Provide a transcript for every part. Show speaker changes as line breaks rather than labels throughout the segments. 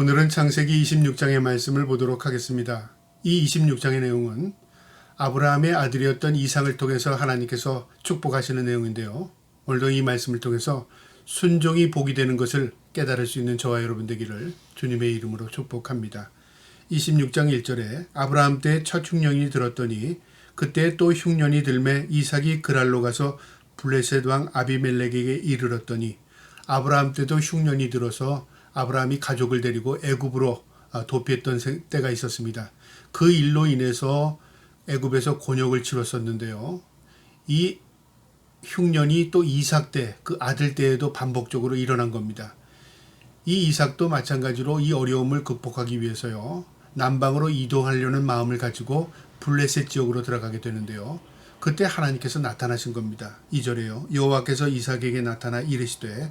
오늘은 창세기 26장의 말씀을 보도록 하겠습니다. 이 26장의 내용은 아브라함의 아들이었던 이상을 통해서 하나님께서 축복하시는 내용인데요. 오늘도 이 말씀을 통해서 순종이 복이 되는 것을 깨달을 수 있는 저와 여러분 되기를 주님의 이름으로 축복합니다. 26장 1절에 아브라함 때 첫 흉년이 들었더니 그때 또 흉년이 들매 이삭이 그랄로 가서 블레셋 왕 아비멜렉에게 이르렀더니 아브라함 때도 흉년이 들어서 아브라함이 가족을 데리고 애굽으로 아, 도피했던 세- 때가 있었습니다. 그 일로 인해서 애굽에서 곤욕을 치렀었는데요. 이 흉년이 또 이삭 때, 그 아들 때에도 반복적으로 일어난 겁니다. 이 이삭도 마찬가지로 이 어려움을 극복하기 위해서요. 남방으로 이동하려는 마음을 가지고 블레셋 지역으로 들어가게 되는데요. 그때 하나님께서 나타나신 겁니다. 2절에요. 여호와께서 이삭에게 나타나 이르시되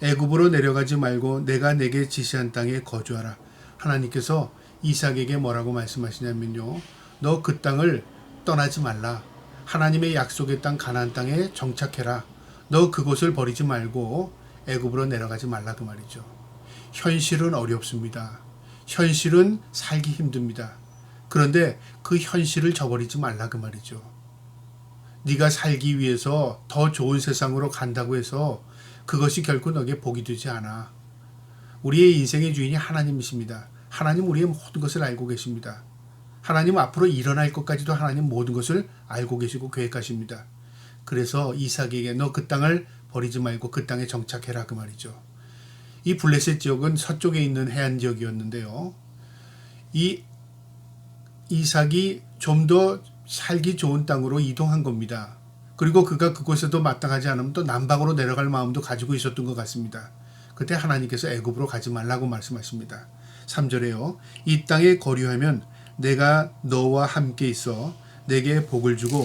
애굽으로 내려가지 말고 내가 내게 지시한 땅에 거주하라. 하나님께서 이삭에게 뭐라고 말씀하시냐면요. 너 그 땅을 떠나지 말라. 하나님의 약속의 땅 가나안 땅에 정착해라. 너 그곳을 버리지 말고 애굽으로 내려가지 말라 그 말이죠. 현실은 어렵습니다. 현실은 살기 힘듭니다. 그런데 그 현실을 저버리지 말라 그 말이죠. 네가 살기 위해서 더 좋은 세상으로 간다고 해서 그것이 결코 너에게 복이 되지 않아. 우리의 인생의 주인이 하나님이십니다. 하나님 우리의 모든 것을 알고 계십니다. 하나님 앞으로 일어날 것까지도 하나님 모든 것을 알고 계시고 계획하십니다. 그래서 이삭에게 너 그 땅을 버리지 말고 그 땅에 정착해라 그 말이죠. 이 블레셋 지역은 서쪽에 있는 해안 지역이었는데요. 이 이삭이 좀 더 살기 좋은 땅으로 이동한 겁니다. 그리고 그가 그곳에도 마땅하지 않으면 또 남방으로 내려갈 마음도 가지고 있었던 것 같습니다. 그때 하나님께서 애굽으로 가지 말라고 말씀하십니다. 3절에요. 이 땅에 거류하면 내가 너와 함께 있어 내게 복을 주고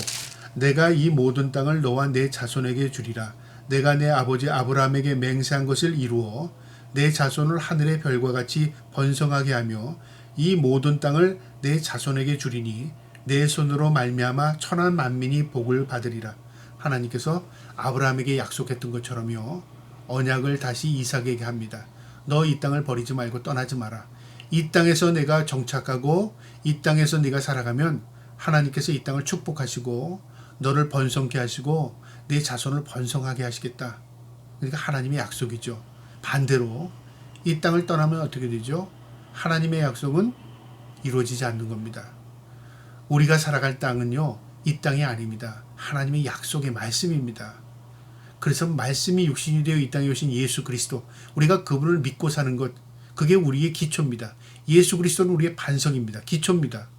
내가 이 모든 땅을 너와 내 자손에게 주리라. 내가 내 아버지 아브라함에게 맹세한 것을 이루어 내 자손을 하늘의 별과 같이 번성하게 하며 이 모든 땅을 내 자손에게 주리니 내 손으로 말미암아 천한 만민이 복을 받으리라. 하나님께서 아브라함에게 약속했던 것처럼요. 언약을 다시 이삭에게 합니다. 너 이 땅을 버리지 말고 떠나지 마라. 이 땅에서 내가 정착하고 이 땅에서 네가 살아가면 하나님께서 이 땅을 축복하시고 너를 번성케 하시고 내 자손을 번성하게 하시겠다. 그러니까 하나님의 약속이죠. 반대로 이 땅을 떠나면 어떻게 되죠? 하나님의 약속은 이루어지지 않는 겁니다. 우리가 살아갈 땅은요, 이 땅이 아닙니다. 하나님의 약속의 말씀입니다. 그래서 말씀이 육신이 되어 이 땅에 오신 예수 그리스도, 우리가 그분을 믿고 사는 것, 그게 우리의 기초입니다. 예수 그리스도는 우리의 반성입니다. 기초입니다.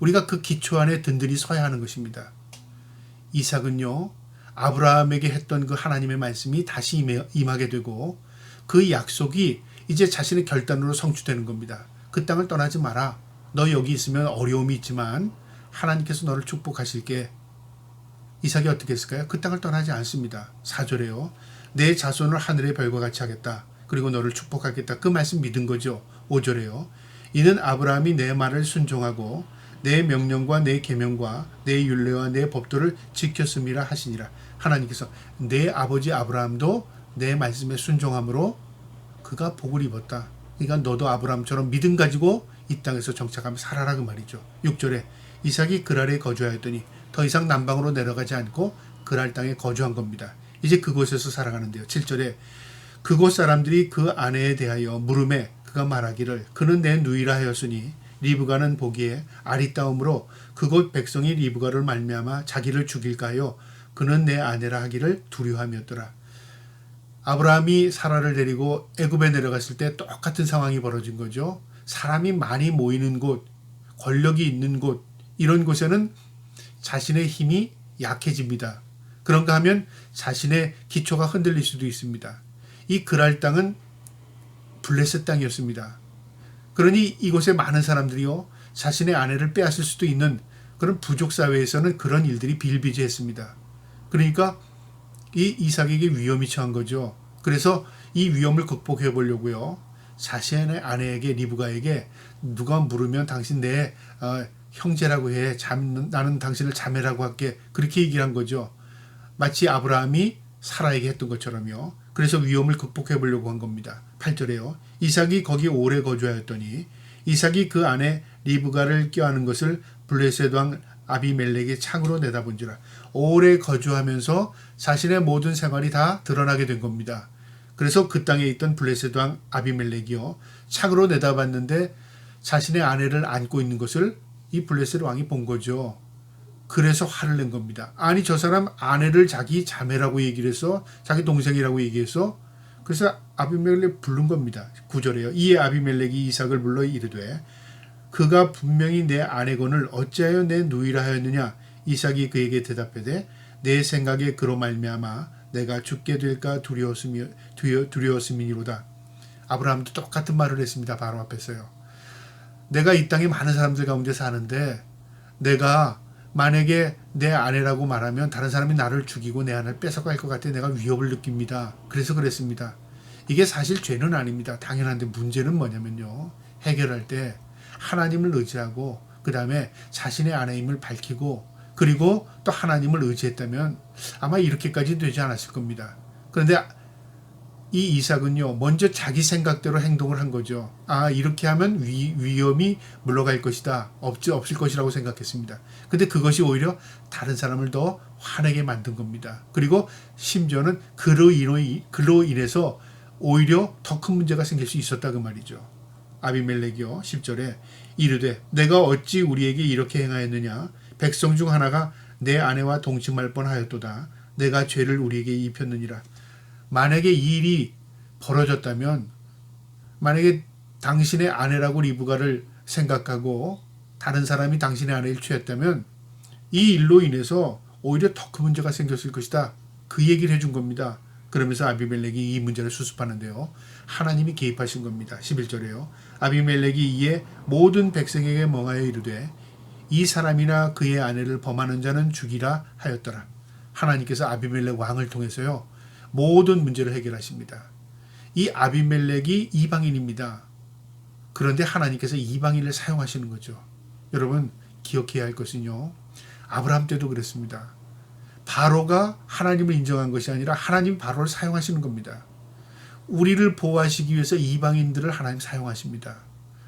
우리가 그 기초 안에 든든히 서야 하는 것입니다. 이삭은요, 아브라함에게 했던 그 하나님의 말씀이 다시 임하게 되고 그 약속이 이제 자신의 결단으로 성취되는 겁니다. 그 땅을 떠나지 마라. 너 여기 있으면 어려움이 있지만 하나님께서 너를 축복하실게. 이삭이 어떻게 했을까요? 그 땅을 떠나지 않습니다. 4절에요. 내 자손을 하늘의 별과 같이 하겠다. 그리고 너를 축복하겠다. 그 말씀 믿은 거죠. 5절에요. 이는 아브라함이 내 말을 순종하고 내 명령과 내 계명과 내 율례와 내 법도를 지켰음이라 하시니라. 하나님께서 내 아버지 아브라함도 내 말씀에 순종함으로 그가 복을 입었다. 그러니까 너도 아브라함처럼 믿음 가지고 이 땅에서 정착하며 살아라 그 말이죠. 6절에 이삭이 그랄에 거주하였더니 더 이상 남방으로 내려가지 않고 그랄 땅에 거주한 겁니다. 이제 그곳에서 살아가는데요. 7절에 그곳 사람들이 그 아내에 대하여 물음에 그가 말하기를 그는 내 누이라 하였으니 리브가는 보기에 아리따움으로 그곳 백성이 리브가를 말미암아 자기를 죽일까요? 그는 내 아내라 하기를 두려함이었더라. 아브라함이 사라를 데리고 애굽에 내려갔을 때 똑같은 상황이 벌어진 거죠. 사람이 많이 모이는 곳, 권력이 있는 곳 이런 곳에는 자신의 힘이 약해집니다. 그런가 하면 자신의 기초가 흔들릴 수도 있습니다. 이 그랄 땅은 블레셋 땅이었습니다. 그러니 이곳에 많은 사람들이요 자신의 아내를 빼앗을 수도 있는 그런 부족 사회에서는 그런 일들이 비일비재했습니다. 그러니까 이 이삭에게 위험이 처한 거죠. 그래서 이 위험을 극복해 보려고요. 자신의 아내에게 리브가에게 누가 물으면 당신 내 어, 형제라고 해. 잠, 나는 당신을 자매라고 할게. 그렇게 얘기를 한 거죠. 마치 아브라함이 사라에게 했던 것처럼요. 그래서 위험을 극복해 보려고 한 겁니다. 8절에요. 이삭이 거기 오래 거주하였더니 이삭이 그 안에 리브가를 껴안은 것을 블레셋 왕 아비멜렉의 창으로 내다본지라 오래 거주하면서 자신의 모든 생활이 다 드러나게 된 겁니다. 그래서 그 땅에 있던 블레셋 왕 아비멜렉이요 창으로 내다봤는데 자신의 아내를 안고 있는 것을 이 블레셋 왕이 본 거죠. 그래서 화를 낸 겁니다. 아니 저 사람 아내를 자기 자매라고 얘기를 해서 자기 동생이라고 얘기해서 그래서 아비멜렉 부른 겁니다. 구절에요. 이에 아비멜렉이 이삭을 불러 이르되 그가 분명히 내 아내건을 어찌하여 내 누이라 하였느냐 이삭이 그에게 대답하되 내 생각에 그로 말미암아 내가 죽게 될까 두려웠음이 두려, 두려웠음이니로다. 아브라함도 똑같은 말을 했습니다. 바로 앞에서요. 내가 이 땅에 많은 사람들 가운데 사는데 내가 만약에 내 아내라고 말하면 다른 사람이 나를 죽이고 내 아내를 뺏어갈 것 같아 내가 위협을 느낍니다. 그래서 그랬습니다. 이게 사실 죄는 아닙니다. 당연한데 문제는 뭐냐면요. 해결할 때 하나님을 의지하고 그 다음에 자신의 아내임을 밝히고 그리고 또 하나님을 의지했다면 아마 이렇게까지 되지 않았을 겁니다. 그런데 이 이삭은요, 먼저 자기 생각대로 행동을 한 거죠. 아, 이렇게 하면 위, 위험이 물러갈 것이다. 없지, 없을 것이라고 생각했습니다. 근데 그것이 오히려 다른 사람을 더 화내게 만든 겁니다. 그리고 심지어는 그로, 인호, 그로 인해서 오히려 더 큰 문제가 생길 수 있었다 그 말이죠. 아비멜렉이요 10절에 이르되 내가 어찌 우리에게 이렇게 행하였느냐 백성 중 하나가 내 아내와 동침할 뻔하였도다 내가 죄를 우리에게 입혔느니라 만약에 이 일이 벌어졌다면 만약에 당신의 아내라고 리브가를 생각하고 다른 사람이 당신의 아내를 취했다면 이 일로 인해서 오히려 더 큰 문제가 생겼을 것이다. 그 얘기를 해준 겁니다. 그러면서 아비멜렉이 이 문제를 수습하는데요. 하나님이 개입하신 겁니다. 11절에요. 아비멜렉이 이에 모든 백성에게 멍하여 이르되 이 사람이나 그의 아내를 범하는 자는 죽이라 하였더라. 하나님께서 아비멜렉 왕을 통해서요. 모든 문제를 해결하십니다. 이 아비멜렉이 이방인입니다. 그런데 하나님께서 이방인을 사용하시는 거죠. 여러분 기억해야 할 것은요. 아브라함 때도 그랬습니다. 바로가 하나님을 인정한 것이 아니라 하나님 바로를 사용하시는 겁니다. 우리를 보호하시기 위해서 이방인들을 하나님 사용하십니다.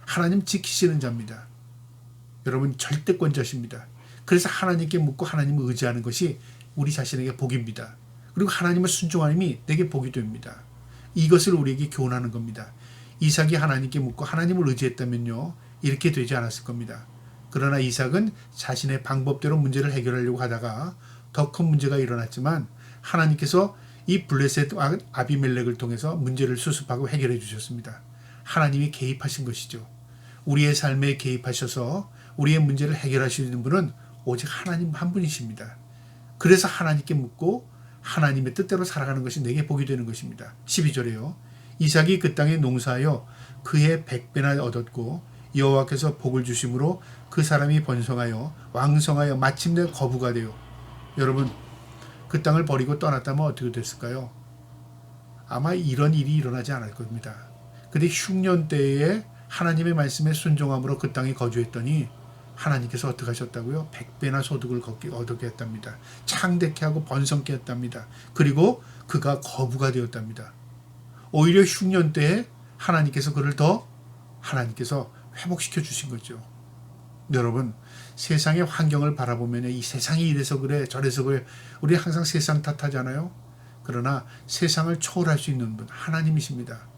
하나님 지키시는 자입니다. 여러분 절대권자십니다. 그래서 하나님께 묻고 하나님을 의지하는 것이 우리 자신에게 복입니다. 그리고 하나님을 순종하님이 내게 복이 됩니다. 이것을 우리에게 교훈하는 겁니다. 이삭이 하나님께 묻고 하나님을 의지했다면요. 이렇게 되지 않았을 겁니다. 그러나 이삭은 자신의 방법대로 문제를 해결하려고 하다가 더 큰 문제가 일어났지만 하나님께서 이 블레셋 아비멜렉을 통해서 문제를 수습하고 해결해 주셨습니다. 하나님이 개입하신 것이죠. 우리의 삶에 개입하셔서 우리의 문제를 해결하시는 분은 오직 하나님 한 분이십니다. 그래서 하나님께 묻고 하나님의 뜻대로 살아가는 것이 내게 복이 되는 것입니다. 12절에요. 이삭이 그 땅에 농사하여 그의 백배나 얻었고 여호와께서 복을 주심으로 그 사람이 번성하여 왕성하여 마침내 거부가 되어 여러분 그 땅을 버리고 떠났다면 어떻게 됐을까요? 아마 이런 일이 일어나지 않을 겁니다. 근데 흉년 때에 하나님의 말씀에 순종함으로 그 땅에 거주했더니 하나님께서 어떻게 하셨다고요? 백배나 소득을 얻게 했답니다. 창대케 하고 번성케 했답니다. 그리고 그가 거부가 되었답니다. 오히려 흉년 때에 하나님께서 그를 더 하나님께서 회복시켜 주신 거죠. 여러분 세상의 환경을 바라보면 이 세상이 이래서 그래 저래서 그래 우리 항상 세상 탓하잖아요. 그러나 세상을 초월할 수 있는 분 하나님이십니다.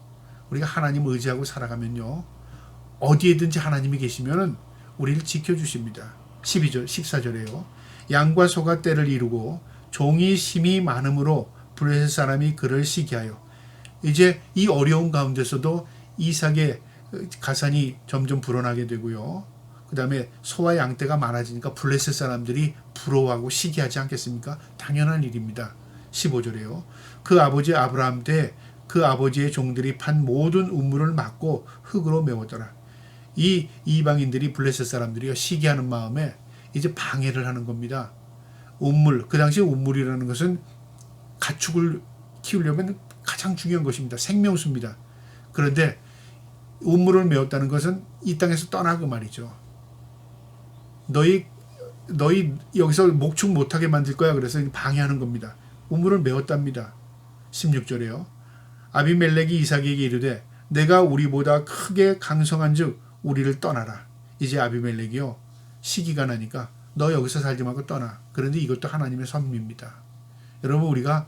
우리가 하나님 의지하고 살아가면요 어디에든지 하나님이 계시면은 우리를 지켜주십니다. 12절, 14절에요. 양과 소가 때를 이루고 종이 심이 많음으로 블레셋 사람이 그를 시기하여 이제 이 어려운 가운데서도 이삭의 가산이 점점 불어나게 되고요. 그 다음에 소와 양떼가 많아지니까 블레셋 사람들이 부러워하고 시기하지 않겠습니까? 당연한 일입니다. 15절에요. 그 아버지 아브라함 때 그 아버지의 종들이 판 모든 우물을 막고 흙으로 메웠더라. 이 이방인들이 블레셋 사람들이 시기하는 마음에 이제 방해를 하는 겁니다. 운물, 그 당시 운물이라는 것은 가축을 키우려면 가장 중요한 것입니다. 생명수입니다. 그런데 운물을 메웠다는 것은 이 땅에서 떠나고 말이죠. 너희 너희 여기서 목축 못하게 만들 거야. 그래서 방해하는 겁니다. 우물을 메웠답니다. 16절에요. 아비멜렉이 이삭에게 이르되 내가 우리보다 크게 강성한즉 우리를 떠나라. 이제 아비멜렉이요 시기가 나니까 너 여기서 살지 말고 떠나. 그런데 이것도 하나님의 섭리입니다. 여러분 우리가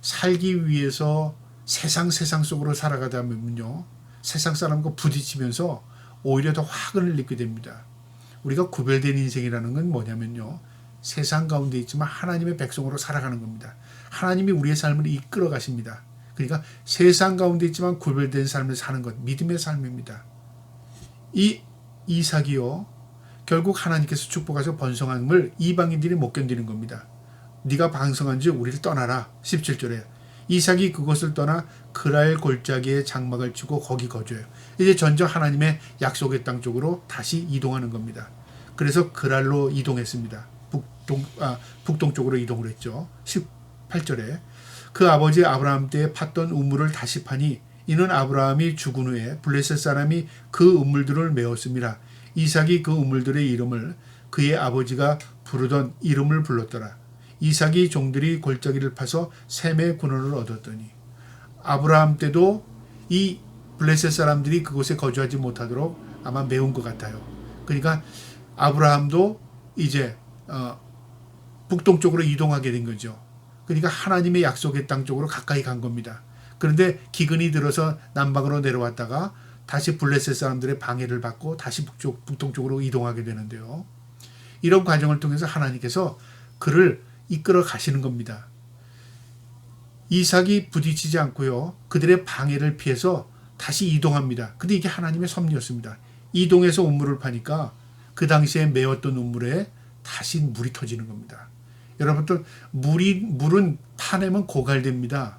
살기 위해서 세상 세상 속으로 살아가다 보면요 세상 사람과 부딪히면서 오히려 더 화근을 입게 됩니다. 우리가 구별된 인생이라는 건 뭐냐면요 세상 가운데 있지만 하나님의 백성으로 살아가는 겁니다. 하나님이 우리의 삶을 이끌어 가십니다. 그러니까 세상 가운데 있지만 구별된 삶을 사는 것 믿음의 삶입니다. 이 이삭이요 결국 하나님께서 축복하셔 번성함을 이방인들이 못 견디는 겁니다. 네가 방성한즉 우리를 떠나라 17절에 이삭이 그것을 떠나 그랄 골짜기에 장막을 치고 거기 거주해요. 이제 전저 하나님의 약속의 땅 쪽으로 다시 이동하는 겁니다. 그래서 그랄로 이동했습니다. 북동 아, 북동 쪽으로 이동을 했죠. 18절에 그 아버지 아브라함 때 팠던 우물을 다시 파니 이는 아브라함이 죽은 후에 블레셋 사람이 그 우물들을 메웠습니다. 이삭이 그 우물들의 이름을 그의 아버지가 부르던 이름을 불렀더라. 이삭이 종들이 골짜기를 파서 셈의 군원을 얻었더니 아브라함 때도 이 블레셋 사람들이 그곳에 거주하지 못하도록 아마 메운 것 같아요. 그러니까 아브라함도 이제 어, 북동쪽으로 이동하게 된 거죠. 그러니까 하나님의 약속의 땅 쪽으로 가까이 간 겁니다. 그런데 기근이 들어서 남방으로 내려왔다가 다시 블레셋 사람들의 방해를 받고 다시 북쪽 북동쪽으로 이동하게 되는데요. 이런 과정을 통해서 하나님께서 그를 이끌어 가시는 겁니다. 이삭이 부딪히지 않고요. 그들의 방해를 피해서 다시 이동합니다. 근데 이게 하나님의 섭리였습니다. 이동해서 우물을 파니까 그 당시에 메웠던 우물에 다시 물이 터지는 겁니다. 여러분들 물이 물은 파내면 고갈됩니다.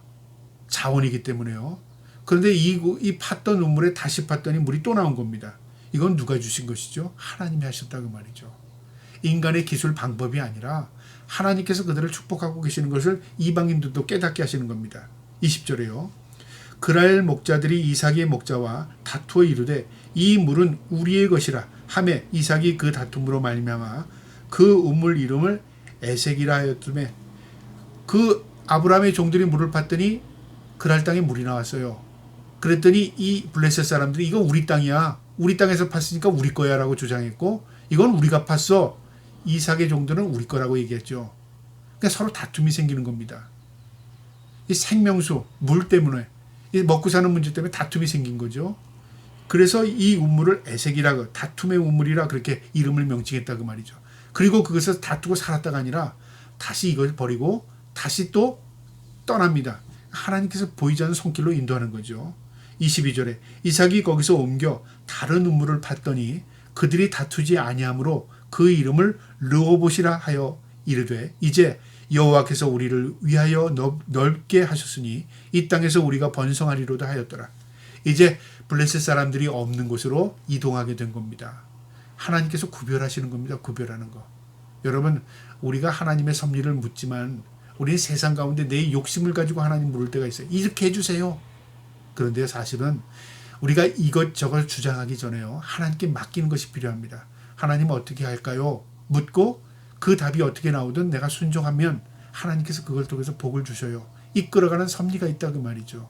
자원이기 때문에요. 그런데 이, 이 팠던 우물에 다시 팠더니 물이 또 나온 겁니다. 이건 누가 주신 것이죠? 하나님이 하셨다고 말이죠. 인간의 기술 방법이 아니라 하나님께서 그들을 축복하고 계시는 것을 이방인들도 깨닫게 하시는 겁니다. 20절에요. 그랄 목자들이 이삭의 목자와 다투어 이르되 이 물은 우리의 것이라 하매 이삭이 그 다툼으로 말미암아 그 우물 이름을 에색이라 하였음에 그 아브라함의 종들이 물을 팠더니 그랄 땅에 물이 나왔어요. 그랬더니 이 블레셋 사람들이 이거 우리 땅이야. 우리 땅에서 팠으니까 우리 거야 라고 주장했고 이건 우리가 팠어. 이삭의 종들은 우리 거라고 얘기했죠. 그러니까 서로 다툼이 생기는 겁니다. 이 생명수 물 때문에 이 먹고 사는 문제 때문에 다툼이 생긴 거죠. 그래서 이 우물을 에색이라고 다툼의 우물이라 그렇게 이름을 명칭했다 그 말이죠. 그리고 그것을 다투고 살았다가 아니라 다시 이걸 버리고 다시 또 떠납니다. 하나님께서 보이지 않는 손길로 인도하는 거죠. 22절에 이삭이 거기서 옮겨 다른 우물을 팠더니 그들이 다투지 아니하므로 그 이름을 르호봇이라 하여 이르되 이제 여호와께서 우리를 위하여 넓게 하셨으니 이 땅에서 우리가 번성하리로다 하였더라. 이제 블레셋 사람들이 없는 곳으로 이동하게 된 겁니다. 하나님께서 구별하시는 겁니다. 구별하는 거. 여러분 우리가 하나님의 섭리를 묻지만 우리 세상 가운데 내 욕심을 가지고 하나님 물을 때가 있어요. 이렇게 해주세요. 그런데 사실은 우리가 이것저것 주장하기 전에요. 하나님께 맡기는 것이 필요합니다. 하나님 어떻게 할까요? 묻고 그 답이 어떻게 나오든 내가 순종하면 하나님께서 그걸 통해서 복을 주셔요. 이끌어가는 섭리가 있다 그 말이죠.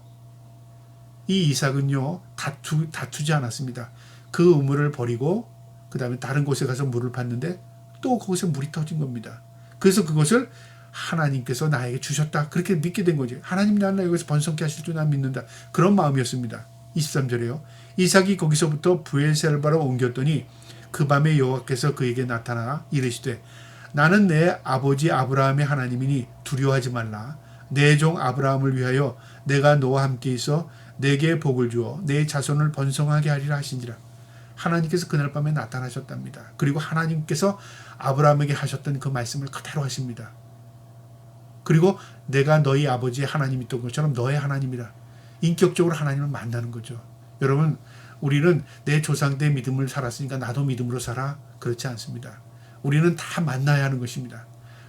이 이삭은요 다투 다투지 않았습니다. 그 우물을 버리고 그 다음에 다른 곳에 가서 물을 팠는데 또 거기서 물이 터진 겁니다. 그래서 그것을 하나님께서 나에게 주셨다. 그렇게 믿게 된 거지. 하나님 나는 여기서 번성케 하실 줄 난 믿는다. 그런 마음이었습니다. 23절에요. 이삭이 거기서부터 부엘셀바로 옮겼더니 그 밤에 여호와께서 그에게 나타나 이르시되 나는 내 아버지 아브라함의 하나님이니 두려워하지 말라. 내 종 아브라함을 위하여 내가 너와 함께 있어 내게 복을 주어 내 자손을 번성하게 하리라 하신지라. 하나님께서 그날 밤에 나타나셨답니다. 그리고 하나님께서 아브라함에게 하셨던 그 말씀을 그대로 하십니다. 그리고 내가 너희 아버지의 하나님이던 것처럼 너의 하나님이라. 인격적으로 하나님을 만나는 거죠. 여러분, 우리는 내 조상 때 믿음을 살았으니까 나도 믿음으로 살아. 그렇지 않습니다. 우리는 다 만나야 하는 것입니다.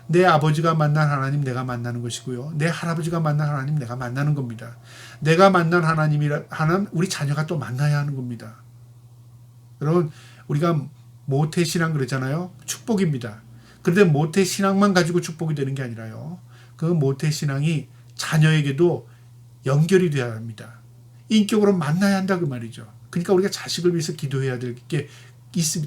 내 아버지가 만난 하나님 내가 만나는 것이고요. 내 할아버지가 만난 하나님 내가 만나는 겁니다. 내가 만난 하나님이라 하는 우리 자녀가 또 만나야 하는 겁니다. 여러분, 우리가 모태 신앙 그러잖아요. 축복입니다. 그런데 모태 신앙만 가지고 축복이 되는 게 아니라요. 그 모태 신앙이 자녀에게도 연결이 되어야 합니다. 인격으로 만나야 한다 그 말이죠. 그러니까 우리가 자식을 위해서 기도해야 될 게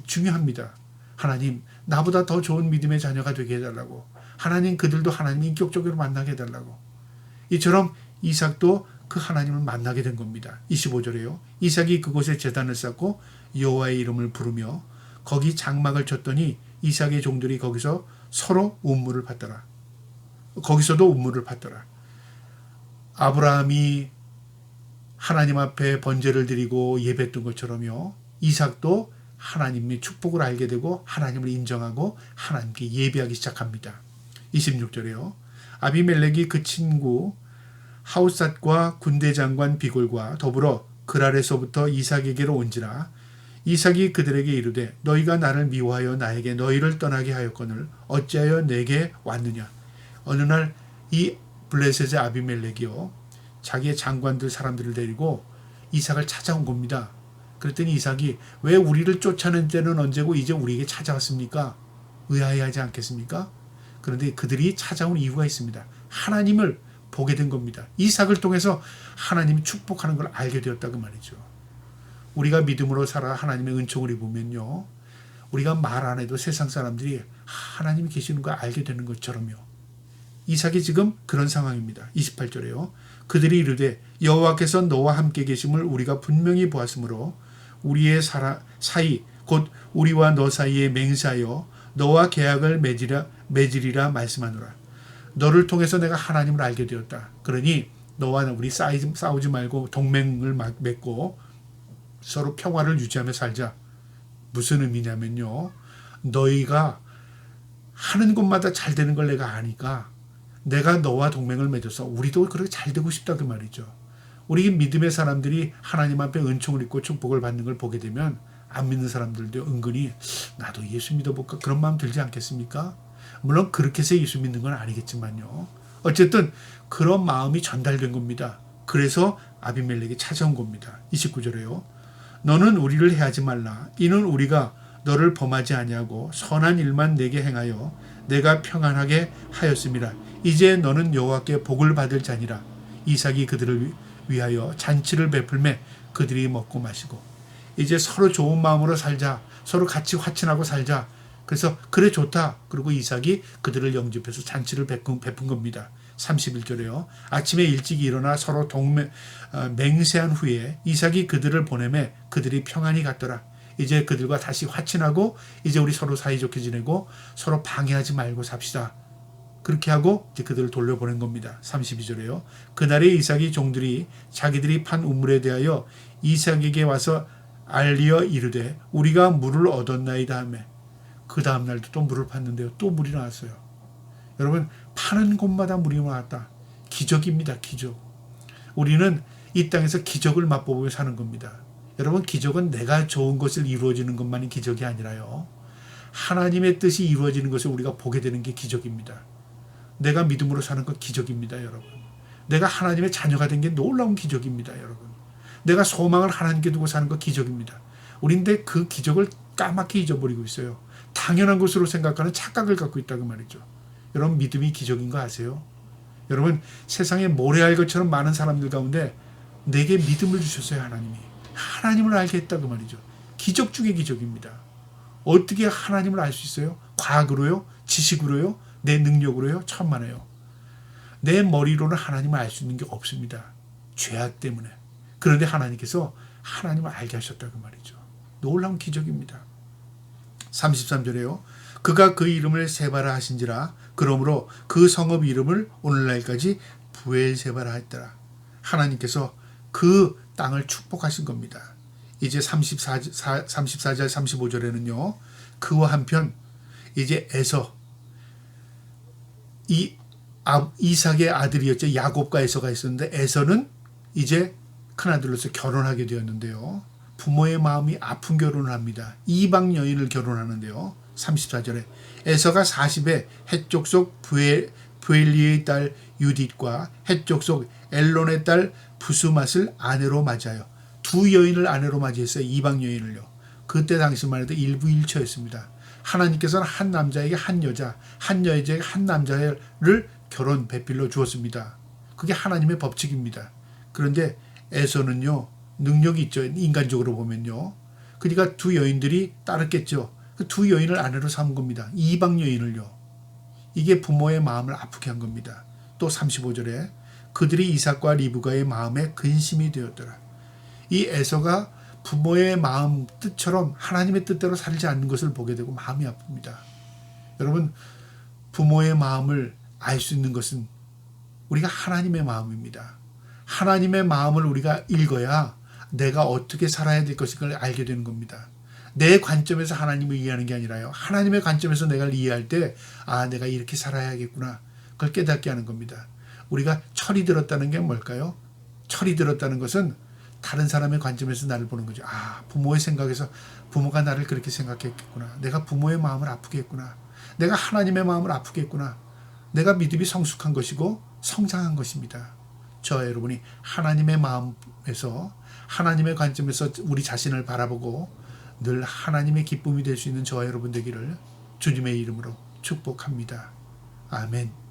중요합니다. 하나님 나보다 더 좋은 믿음의 자녀가 되게 해달라고. 하나님 그들도 하나님 인격적으로 만나게 해달라고. 이처럼 이삭도 그 하나님을 만나게 된 겁니다. 25절에요. 이삭이 그곳에 재단을 쌓고 여호와의 이름을 부르며 거기 장막을 쳤더니 이삭의 종들이 거기서 서로 운물을 받더라. 거기서도 운물을 받더라. 아브라함이 하나님 앞에 번제를 드리고 예배했던 것처럼요. 이삭도 하나님의 축복을 알게 되고 하나님을 인정하고 하나님께 예배하기 시작합니다. 26절에요. 아비멜렉이 그 친구 하우삿과 군대 장관 비골과 더불어 그랄에서부터 이삭에게로 온지라 이삭이 그들에게 이르되 너희가 나를 미워하여 나에게 너희를 떠나게 하였거늘 어찌하여 내게 왔느냐 어느 날 이 블레셋의 아비멜렉이요 자기의 장관들 사람들을 데리고 이삭을 찾아온 겁니다. 그랬더니 이삭이 왜 우리를 쫓아낸 때는 언제고 이제 우리에게 찾아왔습니까? 의아해하지 않겠습니까? 그런데 그들이 찾아온 이유가 있습니다. 하나님을 보게 된 겁니다. 이삭을 통해서 하나님이 축복하는 걸 알게 되었다 그 말이죠. 우리가 믿음으로 살아 하나님의 은총을 입으면요. 우리가 말 안 해도 세상 사람들이 하나님이 계시는 걸 알게 되는 것처럼요. 이삭이 지금 그런 상황입니다. 28절에요. 그들이 이르되 여호와께서 너와 함께 계심을 우리가 분명히 보았으므로 우리의 사라, 사이 곧 우리와 너 사이에 맹세하여 너와 계약을 맺으라 맺으리라 말씀하노라. 너를 통해서 내가 하나님을 알게 되었다. 그러니 너와 우리 싸우지, 싸우지 말고 동맹을 맺고 서로 평화를 유지하며 살자. 무슨 의미냐면요. 너희가 하는 곳마다 잘 되는 걸 내가 아니까 내가 너와 동맹을 맺어서 우리도 그렇게 잘 되고 싶다 그 말이죠. 우리 믿음의 사람들이 하나님 앞에 은총을 입고 축복을 받는 걸 보게 되면 안 믿는 사람들도 은근히 나도 예수 믿어볼까 그런 마음 들지 않겠습니까? 물론 그렇게 해서 예수 믿는 건 아니겠지만요. 어쨌든 그런 마음이 전달된 겁니다. 그래서 아비멜렉이 찾아온 겁니다. 29절에요. 너는 우리를 해하지 말라. 이는 우리가 너를 범하지 아니하고 선한 일만 내게 행하여 내가 평안하게 하였음이라. 이제 너는 여호와께 복을 받을 자니라. 이삭이 그들을 위하여 잔치를 베풀매 그들이 먹고 마시고 이제 서로 좋은 마음으로 살자. 서로 같이 화친하고 살자. 그래서 그래 좋다. 그리고 이삭이 그들을 영접해서 잔치를 베푼, 베푼 겁니다. 31절에요. 아침에 일찍 일어나 서로 동맹, 어, 맹세한 후에 이삭이 그들을 보내매 그들이 평안히 갔더라. 이제 그들과 다시 화친하고 이제 우리 서로 사이좋게 지내고 서로 방해하지 말고 삽시다. 그렇게 하고 이제 그들을 돌려보낸 겁니다. 32절에요. 그날에 이삭이 종들이 자기들이 판 우물에 대하여 이삭에게 와서 알리어 이르되 우리가 물을 얻었나이다 하매 그 다음 날도 또 물을 팠는데요. 또 물이 나왔어요. 여러분 파는 곳마다 물이 나왔다. 기적입니다. 기적. 우리는 이 땅에서 기적을 맛보며 사는 겁니다. 여러분 기적은 내가 좋은 것을 이루어지는 것만이 기적이 아니라요. 하나님의 뜻이 이루어지는 것을 우리가 보게 되는 게 기적입니다. 내가 믿음으로 사는 것 기적입니다, 여러분. 내가 하나님의 자녀가 된 게 놀라운 기적입니다, 여러분. 내가 소망을 하나님께 두고 사는 것 기적입니다. 우린데 그 기적을 까맣게 잊어버리고 있어요. 당연한 것으로 생각하는 착각을 갖고 있다고 말이죠. 여러분 믿음이 기적인 거 아세요? 여러분 세상에 모래알 것처럼 많은 사람들 가운데 내게 믿음을 주셨어요 하나님이. 하나님을 알게 했다고 말이죠. 기적 중의 기적입니다. 어떻게 하나님을 알 수 있어요? 과학으로요? 지식으로요? 내 능력으로요? 천만에요. 내 머리로는 하나님을 알 수 있는 게 없습니다. 죄악 때문에. 그런데 하나님께서 하나님을 알게 하셨다고 말이죠. 놀라운 기적입니다. 33절에요. 그가 그 이름을 세바라 하신지라 그러므로 그 성읍 이름을 오늘날까지 부엘세바라 했더라. 하나님께서 그 땅을 축복하신 겁니다. 이제 34, 34절 35절에는요. 그와 한편 이제 에서 이 아, 이삭의 아들이었죠. 야곱과 에서가 있었는데 에서는 이제 큰아들로서 결혼하게 되었는데요. 부모의 마음이 아픈 결혼을 합니다. 이방 여인을 결혼하는데요. 34절에 에서가 40에 해쪽 속 부엘, 부엘리의 딸 유딧과 해쪽 속 엘론의 딸 부스맛을 아내로 맞아요. 두 여인을 아내로 맞이했어요. 이방 여인을요. 그때 당시만 해도 일부 일처였습니다. 하나님께서는 한 남자에게 한 여자, 한 여자에게 한 남자를 결혼 배필로 주었습니다. 그게 하나님의 법칙입니다. 그런데 에서는요 능력이 있죠 인간적으로 보면요. 그러니까 두 여인들이 따랐겠죠. 그 두 여인을 아내로 삼은 겁니다. 이방 여인을요. 이게 부모의 마음을 아프게 한 겁니다. 또 35절에 그들이 이삭과 리브가의 마음에 근심이 되었더라. 이 에서가 부모의 마음 뜻처럼 하나님의 뜻대로 살지 않는 것을 보게 되고 마음이 아픕니다. 여러분 부모의 마음을 알 수 있는 것은 우리가 하나님의 마음입니다. 하나님의 마음을 우리가 읽어야 내가 어떻게 살아야 될 것을 알게 되는 겁니다. 내 관점에서 하나님을 이해하는 게 아니라요. 하나님의 관점에서 내가 이해할 때, 아, 내가 이렇게 살아야겠구나. 그걸 깨닫게 하는 겁니다. 우리가 철이 들었다는 게 뭘까요? 철이 들었다는 것은 다른 사람의 관점에서 나를 보는 거죠. 아, 부모의 생각에서 부모가 나를 그렇게 생각했겠구나. 내가 부모의 마음을 아프게 했구나. 내가 하나님의 마음을 아프게 했구나. 내가 믿음이 성숙한 것이고 성장한 것입니다. 저 여러분이 하나님의 마음에서 하나님의 관점에서 우리 자신을 바라보고 늘 하나님의 기쁨이 될 수 있는 저와 여러분 되기를 주님의 이름으로 축복합니다. 아멘.